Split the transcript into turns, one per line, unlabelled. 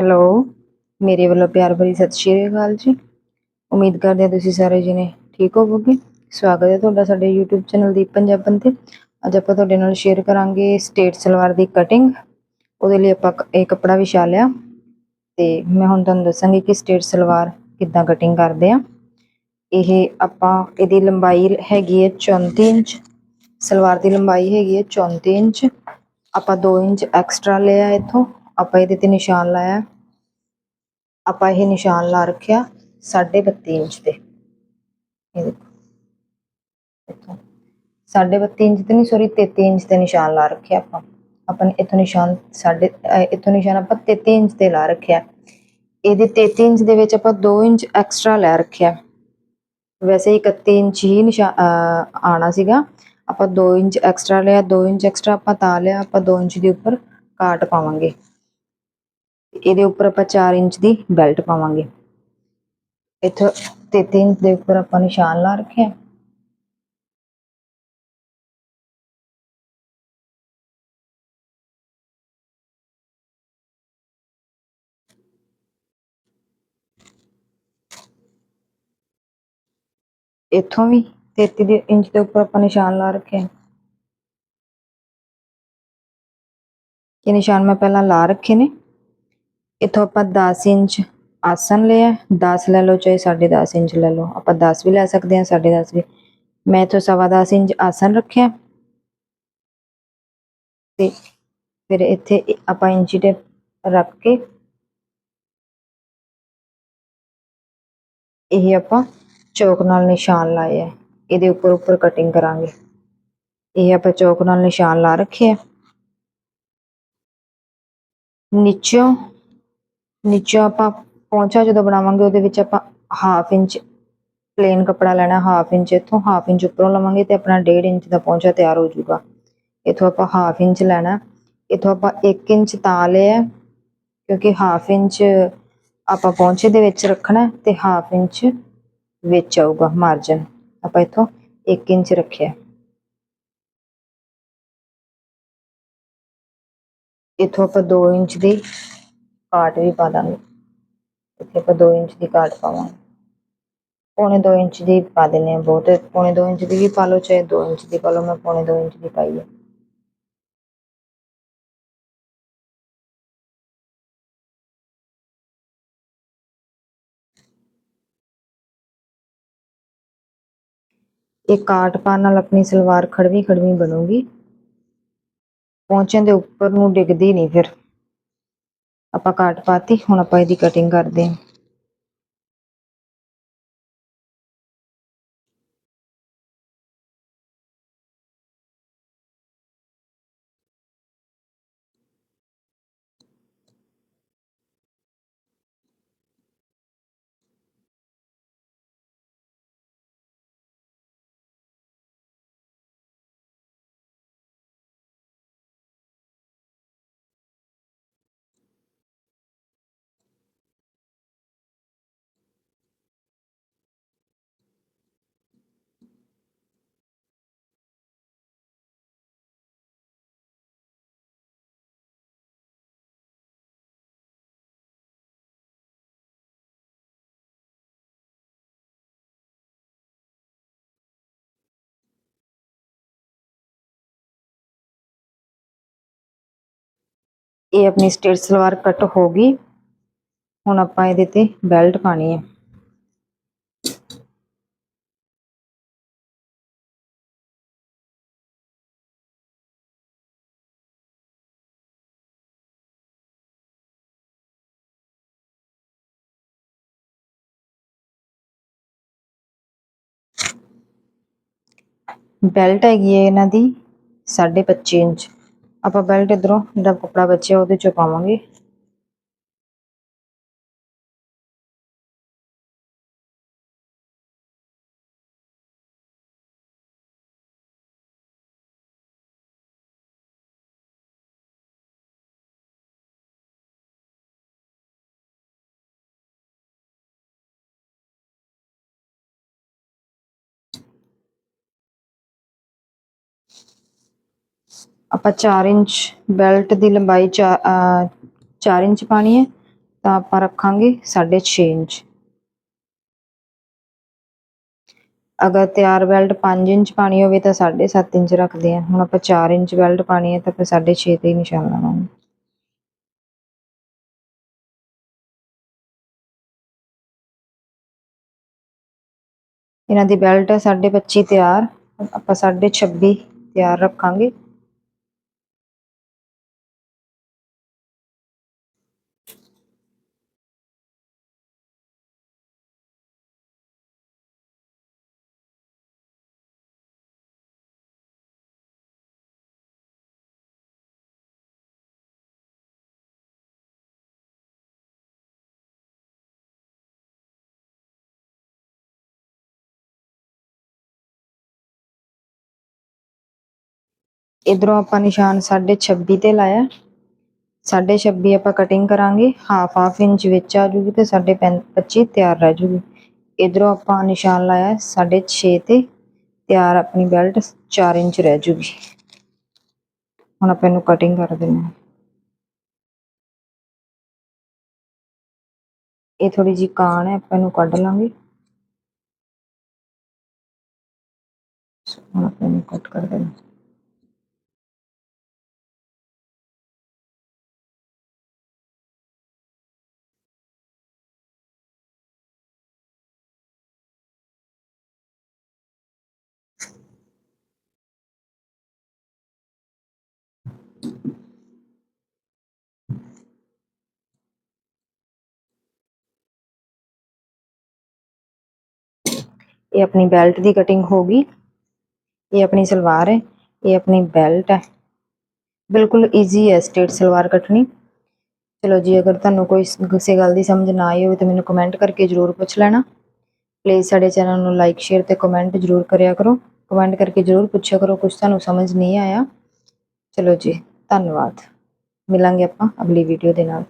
Hello, ਮੇਰੇ ਵੱਲੋਂ ਪਿਆਰ ਭਰੀ ਸਤਿ ਸ਼੍ਰੀ ਅਕਾਲ ਜੀ। ਉਮੀਦ ਕਰਦੇ ਹਾਂ ਤੁਸੀਂ ਸਾਰੇ ਜਣੇ ਠੀਕ ਹੋਵੋਗੇ। ਸਵਾਗਤ ਹੈ ਤੁਹਾਡਾ ਸਾਡੇ YouTube ਚੈਨਲ ਦੀਪ ਪੰਜਾਬਨ ਤੇ ਅੱਜ ਆਪਾਂ ਤੁਹਾਡੇ ਨਾਲ ਸ਼ੇਅਰ ਕਰਾਂਗੇ ਸਟੇਟ ਸਲਵਾਰ ਦੀ ਕਟਿੰਗ ਉਹਦੇ ਲਈ ਆਪਾਂ ਕ- ਇਹ ਕੱਪੜਾ ਵਿਛਾ ਲਿਆ। ਤੇ ਮੈਂ ਹੁਣ ਤੁਹਾਨੂੰ ਦੱਸਾਂਗੀ ਕਿ ਸਟੇਟ ਸਲਵਾਰ ਕਿੱਦਾਂ ਕਟਿੰਗ ਕਰਦੇ ਆ। ਇਹ ਆਪਾਂ, ਇਹਦੀ ਲੰਬਾਈ ਹੈਗੀ ਹੈ 34 ਇੰਚ। ਸਲਵਾਰ ਦੀ ਲੰਬਾਈ ਹੈਗੀ ਹੈ 34 ਇੰਚ। ਆਪਾਂ 2 ਇੰਚ ਐਕਸਟਰਾ ਲਿਆ ਇੱਥੋਂ। ਆਪਾਂ ਇਹਦੇ ਤੇ ਨਿਸ਼ਾਨ ਲਾਇਆ। ਆਪਾਂ ਇਹ ਨਿਸ਼ਾਨ ਲਾ ਰੱਖਿਆ 32.5 ਇੰਚ ਤੇ। ਇਹ ਦੇਖੋ। ਇੱਥੋਂ 32.5 ਇੰਚ ਤੇ ਨਹੀਂ ਸੌਰੀ 33 ਇੰਚ ਤੇ ਨਿਸ਼ਾਨ ਲਾ ਰੱਖਿਆ ਆਪਾਂ। ਆਪਾਂ ਨੇ ਇੱਥੋਂ ਨਿਸ਼ਾਨ ਸਾਡੇ ਇੱਥੋਂ ਨਿਸ਼ਾਨ ਆਪਾਂ 33 ਇੰਚ ਤੇ ਲਾ ਰੱਖਿਆ। ਇਹਦੇ 33 ਇੰਚ ਦੇ ਵਿੱਚ ਆਪਾਂ 2 ਇੰਚ ਐਕਸਟਰਾ ਲੈ ਰੱਖਿਆ। ਵੈਸੇ 31 ਇੰਚ ਹੀ ਨਿਸ਼ਾਨ ਅਹ ਆਣਾ ਸੀਗਾ। ਆਪਾਂ 2 ਇੰਚ ਐਕਸਟਰਾ ਲਿਆ 2 ਇੰਚ ਐਕਸਟਰਾ ਆਪਾਂ ਤਾਂ ਲਿਆ, ਆਪਾਂ 2 ਇੰਚ ਦੇ ਉੱਪਰ ਕਾਟ ਪਾਵਾਂਗੇ। ਇਹਦੇ ਉੱਪਰ ਆਪਾਂ 4 ਇੰਚ ਦੀ ਬੈਲਟ ਪਾਵਾਂਗੇ। ਇੱਥੇ 33 ਇੰਚ ਦੇ ਉੱਪਰ ਆਪਾਂ ਨਿਸ਼ਾਨ ਲਾ ਰੱਖਿਆ। ਇੱਥੋਂ ਵੀ 33 ਇੰਚ ਦੇ ਉੱਪਰ ਆਪਾਂ ਨਿਸ਼ਾਨ ਲਾ ਰੱਖਿਆ। ਇਹ ਨਿਸ਼ਾਨ ਮੈਂ ਪਹਿਲਾਂ ਲਾ ਰੱਖੇ ਨੇ। ਇੱਥੋਂ ਆਪਾਂ 10 ਇੰਚ ਆਸਨ ਲਿਆ 10 ਲੈ ਲਓ, ਚਾਹੇ 10.5 ਇੰਚ ਲੈ ਲਓ। ਆਪਾਂ 10 ਵੀ ਲੈ ਸਕਦੇ ਹਾਂ 10.5 ਵੀ। ਮੈਂ ਇੱਥੋਂ ਸਵਾ 10 ਇੰਚ ਆਸਨ ਰੱਖਿਆ। ਤੇ ਫਿਰ ਇੱਥੇ ਆਪਾਂ ਇੰਚੀ ਟੇਪ ਰੱਖ ਕੇ ਇਹ ਆਪਾਂ ਚੌਕ ਨਾਲ ਨਿਸ਼ਾਨ ਲਾਏ ਹੈ ਇਹਦੇ ਉੱਪਰ ਉੱਪਰ ਕਟਿੰਗ ਕਰਾਂਗੇ। ਇਹ ਆਪਾਂ ਚੌਕ ਨਾਲ ਨਿਸ਼ਾਨ ਲਾ ਰੱਖਿਆ। ਨੀਚੋਂ ਨੀਚੋਂ ਆਪਾਂ ਪੌਂਚਾ ਜਦੋਂ ਬਣਾਵਾਂਗੇ, ਉਹਦੇ ਵਿੱਚ ਆਪਾਂ ਹਾਫ ਇੰਚ ਪਲੇਨ ਕੱਪੜਾ ਲੈਣਾ ਹਾਫ ਇੰਚ ਇੱਥੋਂ ਹਾਫ ਇੰਚ ਉੱਪਰੋਂ ਲਵਾਂਗੇ ਤੇ ਆਪਣਾ 1.5 ਇੰਚ ਦਾ ਪੌਂਚਾ ਤਿਆਰ ਹੋ ਜਾਊਗਾ। ਇੱਥੋਂ ਆਪਾਂ ਹਾਫ ਇੰਚ ਲੈਣਾ। ਇੱਥੋਂ ਆਪਾਂ 1 ਇੰਚ ਤਾਂ ਲਿਆ, ਕਿਉਂਕਿ ਹਾਫ ਇੰਚ ਆਪਾਂ ਪੌਂਚੇ ਦੇ ਵਿੱਚ ਰੱਖਣਾ ਹੈ ਤੇ ਹਾਫ ਇੰਚ ਵਿੱਚ ਆਊਗਾ ਮਾਰਜਨ ਆਪਾਂ ਇੱਥੋਂ 1 ਇੰਚ ਰੱਖਿਆ। ਇੱਥੋਂ ਆਪਾਂ 2 ਇੰਚ ਦੀ ਕਾਟ ਵੀ ਪਾ ਦਾਂਗੇ। ਇੱਥੇ ਆਪਾਂ 2 ਇੰਚ ਦੀ ਕਾਟ ਪਾਵਾਂਗੇ। ਪੌਣੇ 2 ਇੰਚ ਦੀ ਪਾ ਦਿੰਨੇ ਆ ਬਹੁਤ। ਪੌਣੇ 2 ਇੰਚ ਦੀ ਵੀ ਪਾ ਲਓ, ਚਾਹੇ 2 ਇੰਚ ਦੀ ਪਾ ਲਓ, ਮੈਂ ਪੌਣੇ 2 ਇੰਚ ਦੀ ਪਾਈ ਹੈ। ਇਹ ਕਾਟ ਪਾਉਣ ਨਾਲ ਆਪਣੀ ਸਲਵਾਰ ਖੜਵੀਂ ਖੜਵੀਂ ਬਣੂਗੀ। ਪੌਂਚਿਆਂ ਦੇ ਉੱਪਰ ਨੂੰ ਡਿੱਗਦੀ ਨਹੀਂ ਫਿਰ। ਆਪਾਂ ਕਾਟ ਪਾਤੀ ਹੁਣ ਆਪਾਂ ਇਹਦੀ ਕਟਿੰਗ ਕਰਦੇ ਹਾਂ। ਇਹ ਆਪਣੀ ਸਟੇਟ ਸਲਵਾਰ ਕੱਟ ਹੋ ਗਈ। ਹੁਣ ਆਪਾਂ ਇਹਦੇ ਤੇ ਬੈਲਟ ਪਾਣੀ ਹੈ। ਬੈਲਟ ਹੈਗੀ ਹੈ ਇਹਨਾਂ ਦੀ 25 ਇੰਚ। ਆਪਾਂ ਬੈਲਟ ਇਧਰੋਂ ਜਿਹੜਾ ਕੱਪੜਾ ਬਚਿਆ ਉਹਦੇ ਚੋਂ ਪਾਵਾਂਗੇ। ਆਪਾਂ 4 ਇੰਚ ਬੈਲਟ ਦੀ ਲੰਬਾਈ 4 ਇੰਚ ਪਾਣੀ ਹੈ, ਤਾਂ ਆਪਾਂ ਰੱਖਾਂਗੇ 6.5 ਇੰਚ। ਅਗਰ ਤਿਆਰ ਬੈਲਟ 5 ਇੰਚ ਪਾਣੀ ਹੋਵੇ ਤਾਂ 7.5 ਇੰਚ ਰੱਖਦੇ ਹਾਂ। ਹੁਣ ਆਪਾਂ 4 ਇੰਚ ਬੈਲਟ ਪਾਣੀ ਹੈ, ਤਾਂ ਫਿਰ 6.5 ਤੇ ਹੀ ਨਿਸ਼ਾਨ ਲਾਵਾਂਗੇ। ਇਹਨਾਂ ਦੀ ਬੈਲਟ ਹੈ 25 ਤਿਆਰ। ਆਪਾਂ 26 ਤਿਆਰ ਰੱਖਾਂਗੇ। ਇਧਰੋਂ ਆਪਾਂ ਨਿਸ਼ਾਨ 26 ਤੇ ਲਾਇਆ। 26 ਆਪਾਂ ਕਟਿੰਗ ਕਰਾਂਗੇ। ਹਾਫ ਹਾਫ ਇੰਚ ਵਿੱਚ ਆ ਜੂਗੀ ਤੇ 25 ਤਿਆਰ ਰਹਿ ਜੂਗੀ। ਇਧਰੋਂ ਆਪਾਂ ਨਿਸ਼ਾਨ ਲਾਇਆ 6.5 ਤੇ, ਤਿਆਰ ਆਪਣੀ ਬੈਲਟ 4 ਇੰਚ ਰਹਿ ਜੂਗੀ। ਹੁਣ ਆਪਾਂ ਇਹਨੂੰ ਕਟਿੰਗ ਕਰ ਦੇਣਾ ਇਹ ਥੋੜੀ ਜੀ ਕਾਣ ਹੈ, ਆਪਾਂ ਇਹਨੂੰ ਕੱਢ ਲਾਂਗੇ। ਹੁਣ ਆਪਾਂ ਇਹਨੂੰ ਕੱਟ ਕਰ ਦੇਣਾ ਇਹ ਆਪਣੀ ਬੈਲਟ ਦੀ ਕਟਿੰਗ ਹੋ ਗਈ। ਇਹ ਆਪਣੀ ਸਲਵਾਰ ਹੈ, ਇਹ ਆਪਣੀ ਬੈਲਟ ਹੈ। ਬਿਲਕੁਲ ਈਜ਼ੀ ਹੈ ਸਟੇਟ ਸਲਵਾਰ ਕੱਟਣੀ। ਚਲੋ ਜੀ, ਅਗਰ ਤੁਹਾਨੂੰ ਕੋਈ ਕਿਸੇ ਗੱਲ ਦੀ ਸਮਝ ਨਾ ਆਈ ਹੋਵੇ ਤਾਂ ਮੈਨੂੰ ਕਮੈਂਟ ਕਰਕੇ ਜਰੂਰ ਪੁੱਛ ਲੈਣਾ। ਪਲੀਜ਼ ਸਾਡੇ ਚੈਨਲ ਨੂੰ ਲਾਈਕ ਸ਼ੇਅਰ ਤੇ ਕਮੈਂਟ ਜਰੂਰ ਕਰਿਆ ਕਰੋ। ਕਮੈਂਟ ਕਰਕੇ ਜਰੂਰ ਪੁੱਛਿਆ ਕਰੋ ਕੁਝ ਤੁਹਾਨੂੰ ਸਮਝ ਨਹੀਂ ਆਇਆ। ਚਲੋ ਜੀ, ਧੰਨਵਾਦ। ਮਿਲਾਂਗੇ ਆਪਾਂ ਅਗਲੀ ਵੀਡੀਓ ਦੇ ਨਾਲ।